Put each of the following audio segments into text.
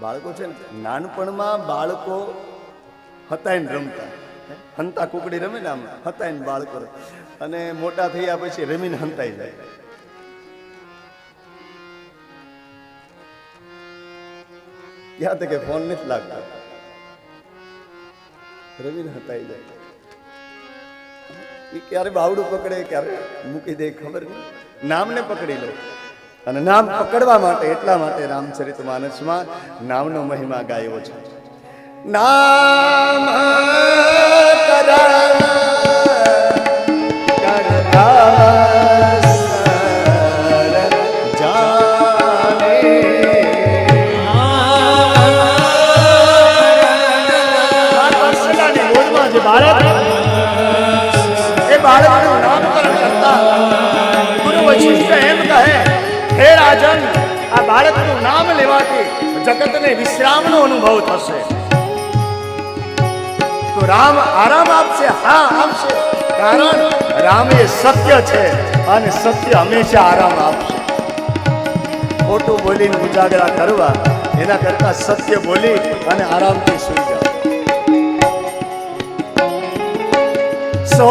બાળકો છે ને, નાનપણમાં બાળકો હતાઈને રમતા. હંતા કુકડી રમે ને આમ હતાઈને બાળકો અને મોટા થયા પછી રમીને હંતાઈ જાય. યાદ કે ફોન નથી લાગતો. રમીને હતાઈ જાય. એ ક્યારે બાવડું પકડે, ક્યારે મૂકી દે ખબર નહીં. નામને પકડી લો. અને નામ પકડવા માટે એટલા માટે રામચરિત માનસમાં નામનો મહિમા ગાયો છે. નામ કરણ હે રાજન આ બાળકનું નામ લેવાથી જગતને વિશ્રામનો અનુભવ થશે. તો રામ આરામ આપશે, હા આપશે. કારણ રામ એ સત્ય છે અને સત્ય હંમેશા આરામ આપશે. ખોટું બોલીને ઉજાગરા કરવા, એના કરતા સત્ય બોલી અને આરામથી સુઈ જાઓ. સો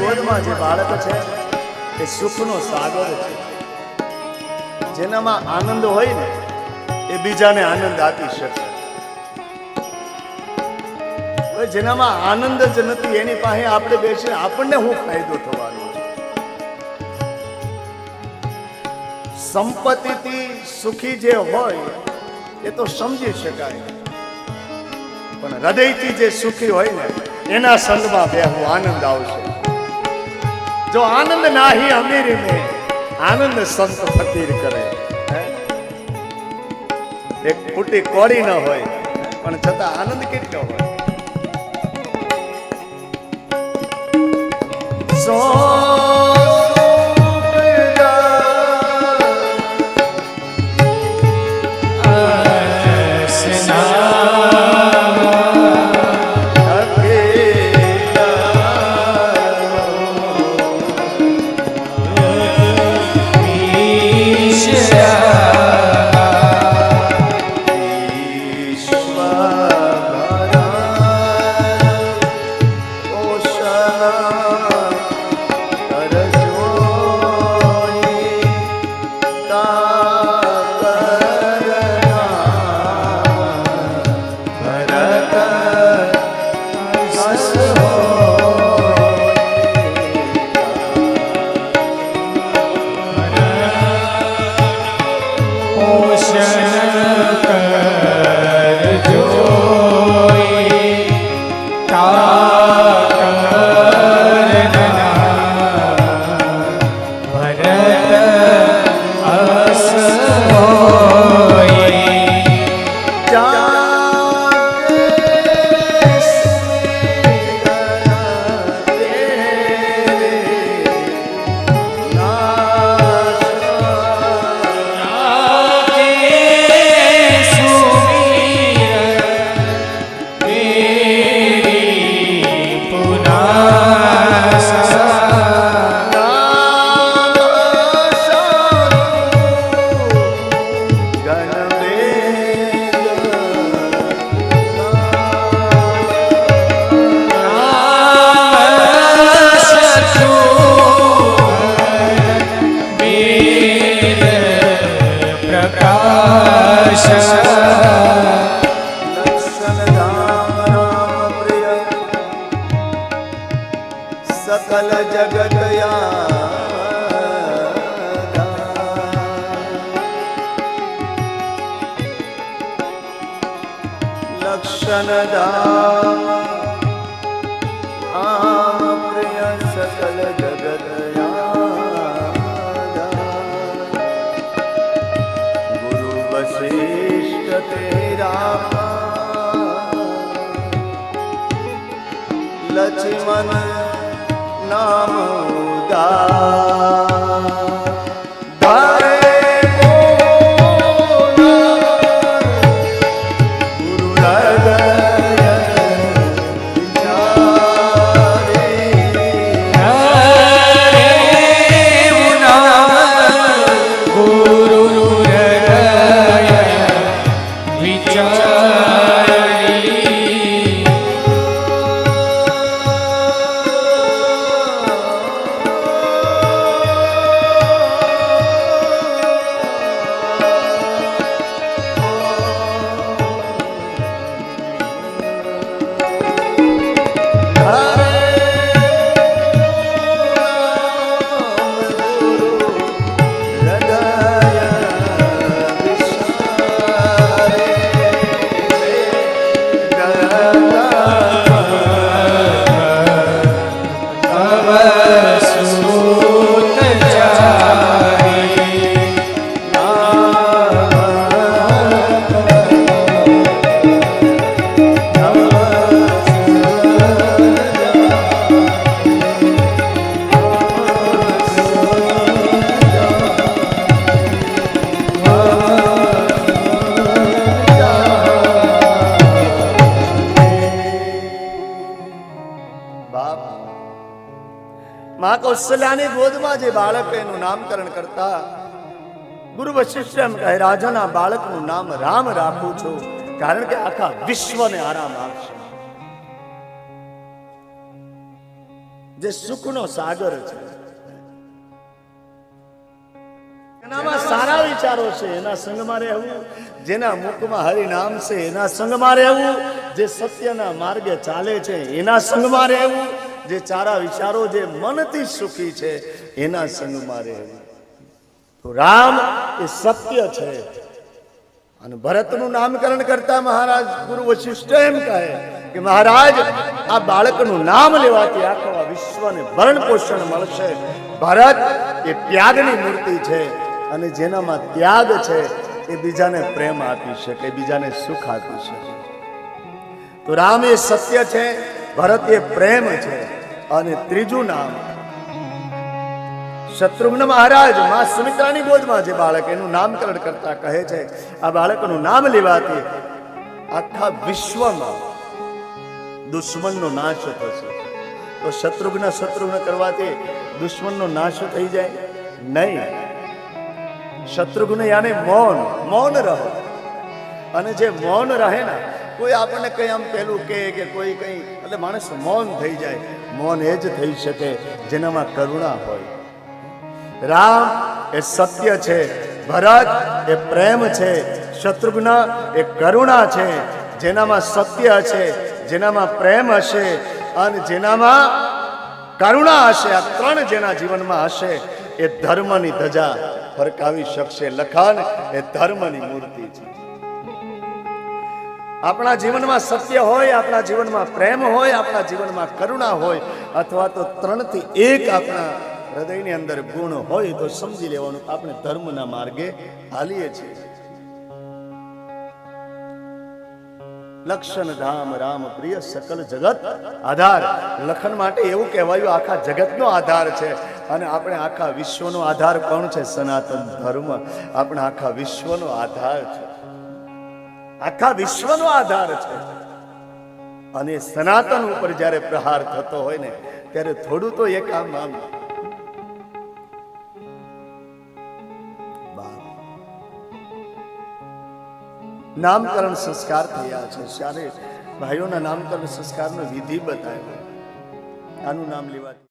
ગોદમાં જે બાળક છે એ સુખનો સાગર છે. જેનામાં આનંદ હોય ને, એ બીજાને આનંદ આપી શકે. જેનામાં આનંદ જ નથી, એની પાસે આપણે બેસીને આપણને શું ફાયદો થવાનો સંપત્તિથી સુખી જે હોય, એ તો સમજી શકાય. પણ હૃદયથી જે સુખી હોય ને, એના સંગમાં બેહવું આનંદ આવશે જો આનંદ નાહી અમીરી में આનંદ સંત ફકીર કરે. એક ફૂટી કોડી ન હોય, પણ છતાં આનંદ કેટલો હોય? સો સકલ सकल जगदया लक्ष्मणदायं सकल जगदया तेरा लक्ष्मण નામ કૌશલ્યાની ગોદમાં જે બાળક એનું નામકરણ કરતા, ગુરુ વશિષ્ઠ એમ કહે, રાજાના બાળકનું નામ રામ રાખું છું, કારણ કે આખા વિશ્વને આરામ આપશે. જે સુખનો સાગર છે, એનામાં સારા વિચારો છે, એના સંગમાં રહેવું, જેના મુખમાં હરિનામ છે, એના સંગમાં રહેવું, જે સત્યના માર્ગે ચાલે છે, એના સંગમાં રહેવું જે ચારા વિચારો જે મનથી સુખી છે, એના સંગમાં રહેવું તો રામ એ સત્ય છે. અને ભરતનું નામકરણ કરતા મહારાજ ગુરુ વશિષ્ઠ એમ કહે કે, મહારાજ, આ બાળકનું નામ લેવાથી આખા વિશ્વને ભરણ પોષણ મળશે. ભરત એ ત્યાગની મૂર્તિ છે અને જેનામાં ત્યાગ છે, એ બીજાને પ્રેમ આપી શકે, બીજાને સુખ આપી શકે. તો રામ એ સત્ય છે. ભરત એ પ્રેમ છે અને ત્રીજું નામ શત્રુઘ્ન મહારાજમાં સુમિત્રાની ગોદમાં જે બાળક એનું નામકરણ કરતા કહે છે, આ બાળકનું નામ લેવાથી આખા વિશ્વમાં દુશ્મનનો નાશ થશે. તો શત્રુઘ્ન શત્રુઘ્ન કરવાથી દુશ્મનનો નાશ થઈ જાય? નહીં. શત્રુઘ્ન યાને મૌન મૌન રહો. અને જે મૌન રહે ને, કોઈ આપણને કઈ આમ પેલું કે કોઈ કઈ એટલે માણસ મૌન થઈ જાય. મૌન એ જ થઈ શકે જેનામાં કરુણા હોય. રામ એ સત્ય છે, ભરત એ પ્રેમ છે, શત્રુઘ્ન એ કરુણા છે, જેનામાં સત્ય હશે, જેનામાં પ્રેમ હશે, અને જેનામાં કરુણા હશે, આ ત્રણ જેના જીવનમાં હશે, એ ધર્મની ધજા ફરકાવી શકશે. લખાણ, એ ધર્મની મૂર્તિ છે. આપણા જીવનમાં સત્ય હોય, આપણા જીવનમાં પ્રેમ હોય, આપણા જીવનમાં કરુણા હોય, અથવા તો ત્રણથી એક આપણા હૃદયની અંદર ગુણ હોય તો સમજી લેવાનું આપણે ધર્મના માર્ગે હાલીએ છીએ. લક્ષણ ધામ રામ પ્રિય સકલ જગત આધાર. લખન માટે એવું કહેવાયું, આખા જગતનો આધાર છે. અને આપણે આખા વિશ્વનો આધાર કોણ છે? સનાતન ધર્મ. આપણે આખા વિશ્વનો આધાર છે. આખા વિશ્વનો આધાર છે. અને સનાતન ઉપર જ્યારે પ્રહાર થતો હોય ને, ત્યારે થોડું તો એક આમ આમ. નામકરણ સંસ્કાર થયા છે. ત્યારે ભાઈઓના નામકરણ સંસ્કારનો વિધિ બતાવ્યો. આનું નામ લેવાથી